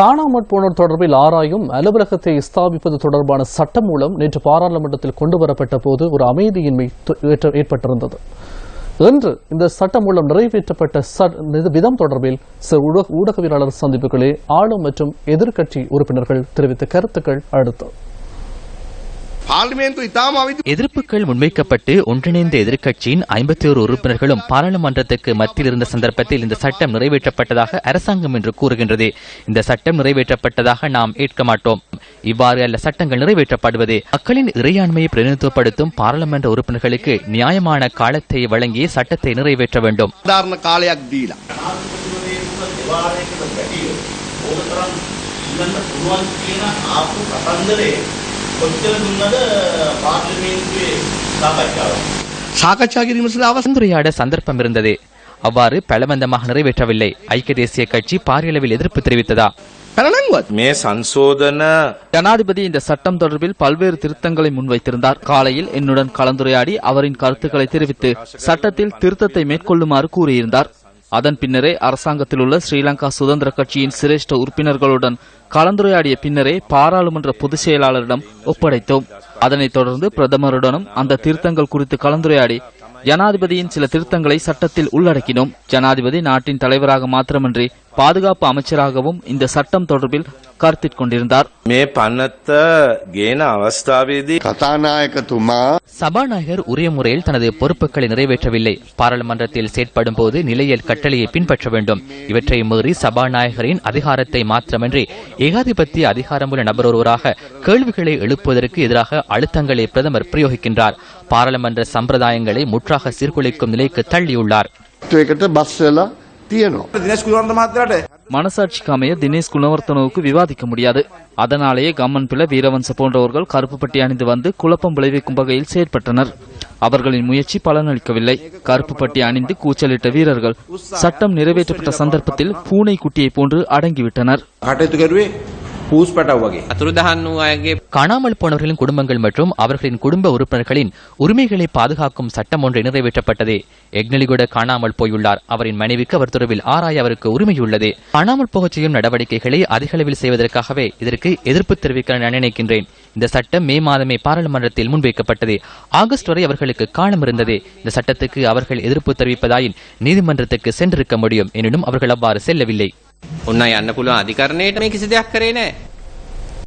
காணாமற் போனோர் தொடர்பில் ஆராயும் அலுவலகத்தை ஸ்தாபிப்பது தொடர்பான சட்டம் மூலம் நேற்று பாராளுமன்றத்தில் கொண்டு வரப்பட்ட போது ஒரு அமைதியின்மை ஏற்பட்டிருந்தது. இன்று இந்த சட்டம் மூலம் நிறைவேற்றப்பட்ட விதம் தொடர்பில் சில ஊடகவியலாளர் சந்திப்புகளே ஆளும் மற்றும் எதிர்க்கட்சி உறுப்பினர்கள் தெரிவித்த கருத்துக்கள் அடுத்தது எதிர்ப்புகள் முன்வைக்கப்பட்டு ஒன்றிணைந்த எதிர்க்கட்சியின் ஐம்பத்தி ஒரு உறுப்பினர்களும் பாராளுமன்றத்துக்கு மத்தியில் இருந்த சந்தர்ப்பத்தில் இந்த சட்டம் நிறைவேற்றப்பட்டதாக அரசாங்கம் என்று கூறுகின்றது. இந்த சட்டம் நிறைவேற்றப்பட்டதாக நாம் ஏற்க மாட்டோம். இவ்வாறு அல்ல சட்டங்கள் நிறைவேற்றப்படுவது. மக்களின் இறையாண்மையை பிரதிநிதித்துவப்படுத்தும் பாராளுமன்ற உறுப்பினர்களுக்கு நியாயமான காலத்தை வழங்கி சட்டத்தை நிறைவேற்ற வேண்டும். உதாரண சாகச்சா அவசந்துரையாட சந்தர்ப்பம் இருந்தது. அவ்வாறு பலவந்தமாக நிறைவேற்றவில்லை. ஐக்கிய தேசிய கட்சி பாரியளவில் எதிர்ப்பு தெரிவித்ததா? ஜனாதிபதி இந்த சட்டம் தொடர்பில் பல்வேறு திருத்தங்களை முன்வைத்திருந்தார். காலையில் என்னுடன் கலந்துரையாடி அவரின் கருத்துக்களை தெரிவித்து சட்டத்தில் திருத்தத்தை மேற்கொள்ளுமாறு கூறியிருந்தார். அதன் பின்னரே அரசாங்கத்தில் உள்ள ஸ்ரீலங்கா சுதந்திர கட்சியின் சிரேஷ்ட உறுப்பினர்களுடன் கலந்துரையாடிய பின்னரே பாராளுமன்ற பொதுச் செயலாளரிடம் ஒப்படைத்தோம். அதனைத் தொடர்ந்து பிரதமருடனும் அந்த திருத்தங்கள் குறித்து கலந்துரையாடி ஜனாதிபதியின் சில திருத்தங்களை சட்டத்தில் உள்ளடக்கினோம். ஜனாதிபதி நாட்டின் தலைவராக மாத்திரமன்றி பாதுகாப்பு அமைச்சராகவும் இந்த சட்டம் தொடர்பில் கருத்திற் கொண்டிருந்தார். மே கதாநாயகத்துமா சபாநாயகர் உரிய முறையில் தனது பொறுப்புகளை நிறைவேற்றவில்லை. பாராளுமன்றத்தில் செயற்படும் போது நிலையல் கட்டளையை பின்பற்ற வேண்டும். இவற்றை மீறி சபாநாயகரின் அதிகாரத்தை மாத்திரமின்றி ஏகாதிபத்திய அதிகாரமுள்ள நபர் ஒருவராக கேள்விகளை எழுப்புவதற்கு எதிராக அழுத்தங்களை பிரதமர் பிரயோகிக்கின்றார். பாராளுமன்ற சம்பிரதாயங்களை முற்றாக சீர்குலைக்கும் நிலைக்கு தள்ளியுள்ளார். තියෙනවා. දිනේශ් කුලවන්ත මහත්තයාට மனசாட்சிக்கு அமைய தினேஷ் குணவர்த்தனவுக்கு விவாதிக்க முடியாது அதனாலேயே கம்மன் பிள்ளை வீரவன்ச போன்றவர்கள் கருப்பு பட்டி அணிந்து வந்து குழப்பம் விளைவிக்கும் வகையில் செயற்பட்டனர் அவர்களின் முயற்சி பலனளிக்கவில்லை கருப்பு பட்டி அணிந்து கூச்சலிட்ட வீரர்கள் சட்டம் நிறைவேற்றப்பட்ட சந்தர்ப்பத்தில் பூனை குட்டியை போன்று அடங்கிவிட்டனர் காணாமல் போனவர்களின் குடும்பங்கள் மற்றும் அவர்களின் குடும்ப உறுப்பினர்களின் உரிமைகளை பாதுகாக்கும் சட்டம் ஒன்று நிறைவேற்றப்பட்டது. எக்னலிகுட காணாமல் போயுள்ளார். அவரின் மனைவிக்கு அவர் தொடர்பில் ஆராய அவருக்கு உரிமையுள்ளது. காணாமல் போகச் செய்யும் நடவடிக்கைகளை அதிக அளவில் செய்வதற்காகவே இதற்கு எதிர்ப்பு தெரிவிக்க நான் நினைக்கின்றேன். இந்த சட்டம் மே மாதமே பாராளுமன்றத்தில் முன்வைக்கப்பட்டது. ஆகஸ்ட் வரை அவர்களுக்கு காலம் இருந்தது. இந்த சட்டத்துக்கு அவர்கள் எதிர்ப்பு தெரிவிப்பதாயின் நீதிமன்றத்துக்கு சென்றிருக்க முடியும். எனினும் அவர்கள் அவ்வாறு செல்லவில்லை. ඔන්න යන්න පුළුවන් අධිකරණයට මේ කිසි දෙයක් කරේ නෑ.